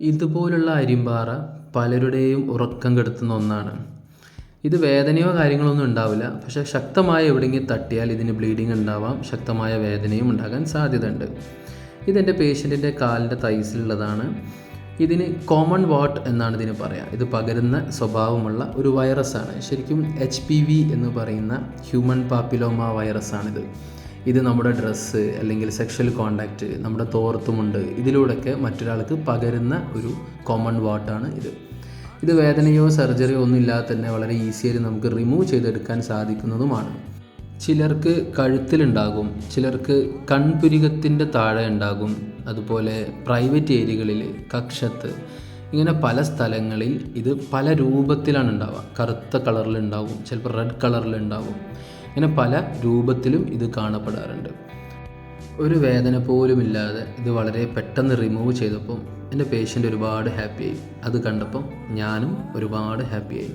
ഇതുപോലുള്ള അരിമ്പാറ പലരുടെയും ഉറക്കം കെടുത്തുന്ന ഒന്നാണ്. ഇത് വേദനയോ കാര്യങ്ങളൊന്നും ഉണ്ടാവില്ല. പക്ഷേ ശക്തമായ എവിടെയെങ്കിലും തട്ടിയാൽ ഇതിന് ബ്ലീഡിങ് ഉണ്ടാവാം. ശക്തമായ വേദനയും ഉണ്ടാകാൻ സാധ്യതയുണ്ട്. ഇതെന്റെ പേഷ്യന്റിന്റെ കാലിന്റെ തൈസിലുള്ളതാണ്. ഇതിന് കോമൺ വാട്ട് എന്നാണ് ഇതിന് പറയുക ഇത് പകരുന്ന സ്വഭാവമുള്ള ഒരു വൈറസാണ് ശരിക്കും എച്ച് പി വി എന്ന് പറയുന്ന ഹ്യൂമൻ പാപ്പിലോമ വൈറസാണിത് ഇത് നമ്മുടെ ഡ്രസ്സ് അല്ലെങ്കിൽ സെക്ഷൽ കോണ്ടാക്റ്റ് നമ്മുടെ തോർത്തുമുണ്ട്. ഇതിലൂടെയൊക്കെ മറ്റൊരാൾക്ക് പകരുന്ന ഒരു കോമൺ വാട്ടാണ് ഇത്. ഇത് വേദനയോ സർജറിയോ ഒന്നും ഇല്ലാതെ തന്നെ വളരെ ഈസിയായി നമുക്ക് റിമൂവ് ചെയ്തെടുക്കാൻ സാധിക്കുന്നതുമാണ്. ചിലർക്ക് കഴുത്തിലുണ്ടാകും ചിലർക്ക് കൺപുരികത്തിന്റെ താഴെ ഉണ്ടാകും അതുപോലെ പ്രൈവറ്റ് ഏരിയകളിൽ കക്ഷത്ത് ഇങ്ങനെ പല സ്ഥലങ്ങളിൽ ഇത് പല രൂപത്തിലാണ് ഉണ്ടാവുക. കറുത്ത കളറിലുണ്ടാവും ചിലപ്പോൾ റെഡ് കളറിലുണ്ടാവും ഇങ്ങനെ പല രൂപത്തിലും ഇത് കാണപ്പെടാറുണ്ട്. ഒരു വേദന പോലും ഇല്ലാതെ ഇത് വളരെ പെട്ടെന്ന് റിമൂവ് ചെയ്തപ്പം എന്റെ പേഷ്യന്റ് ഒരുപാട് ഹാപ്പിയായി അത് കണ്ടപ്പം ഞാനും ഒരുപാട് ഹാപ്പിയായി